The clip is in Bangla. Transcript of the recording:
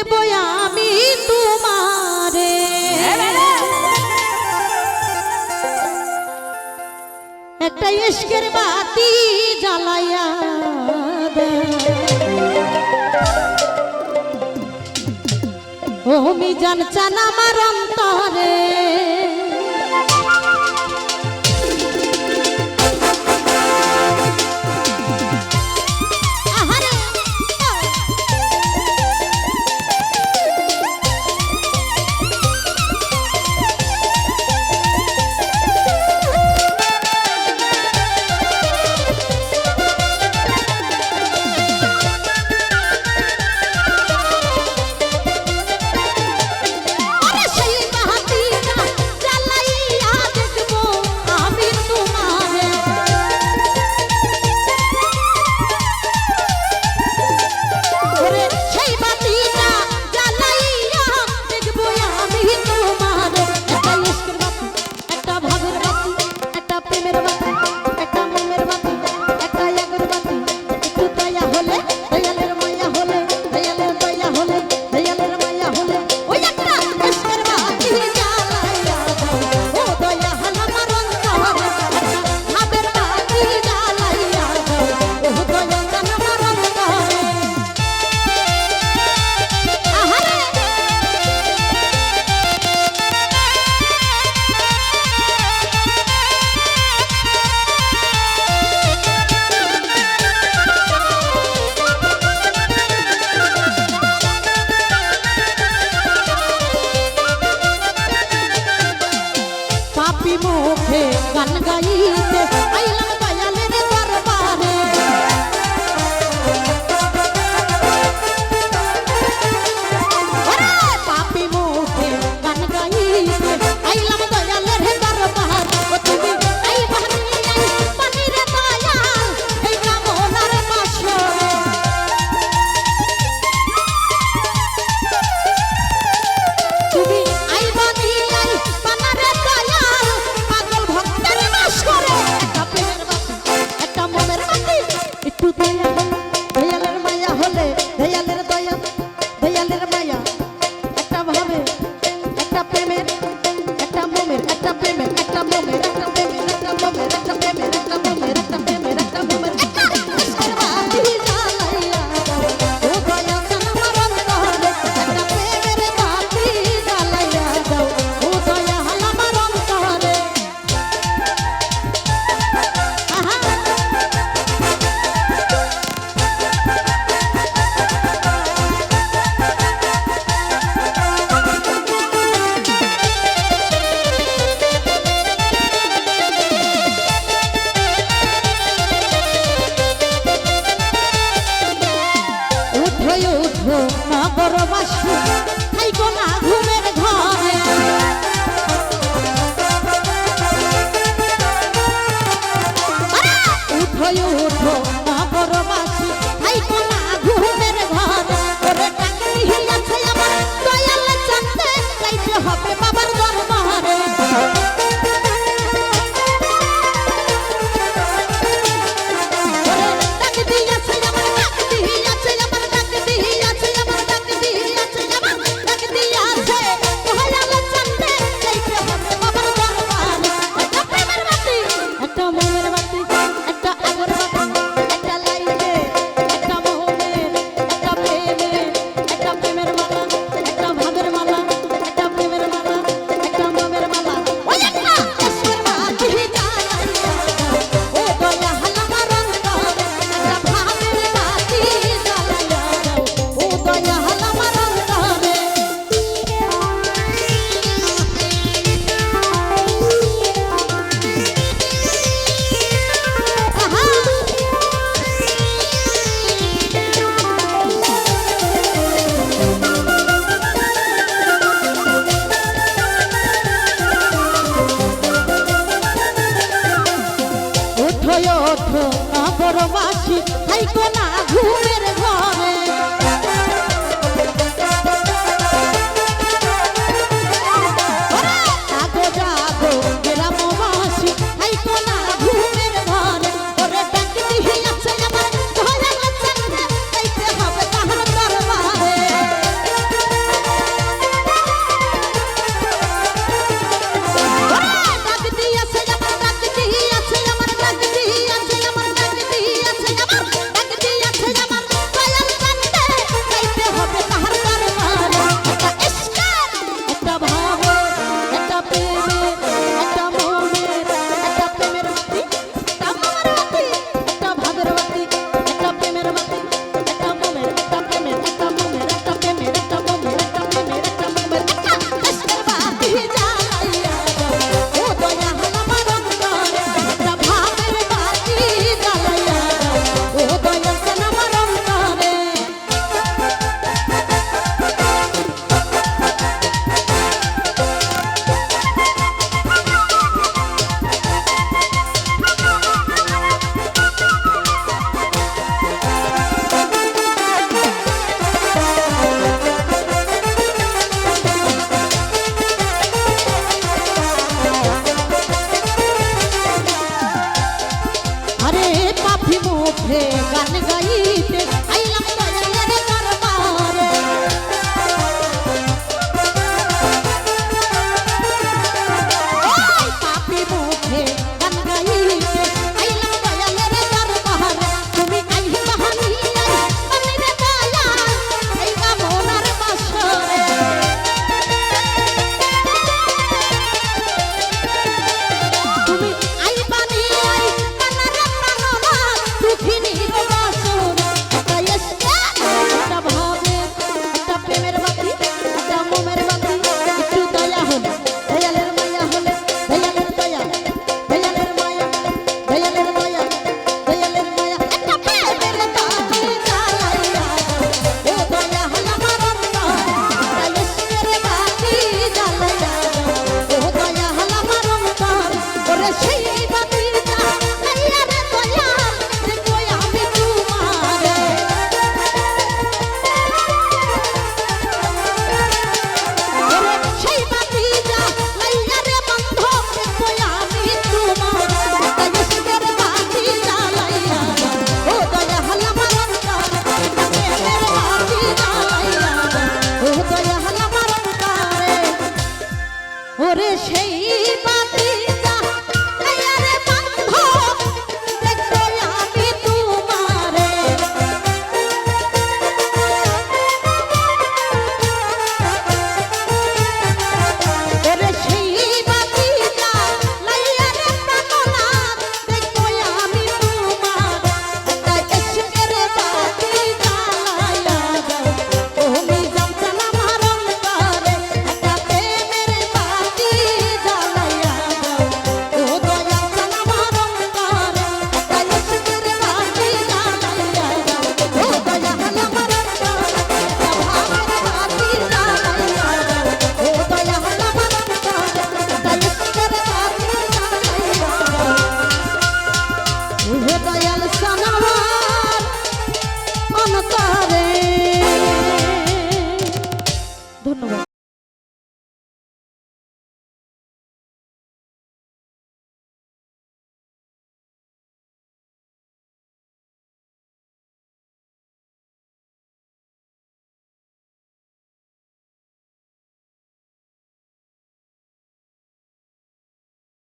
দেখব আমি তোমারে। একটা ইস্কের বাতি জ্বালাইয়া ও মিজান আমার অন্তরে। দয়ালের মায়া হলে দয়ালের বাবার জন্ম হারে ভালোবাসি থাইকো না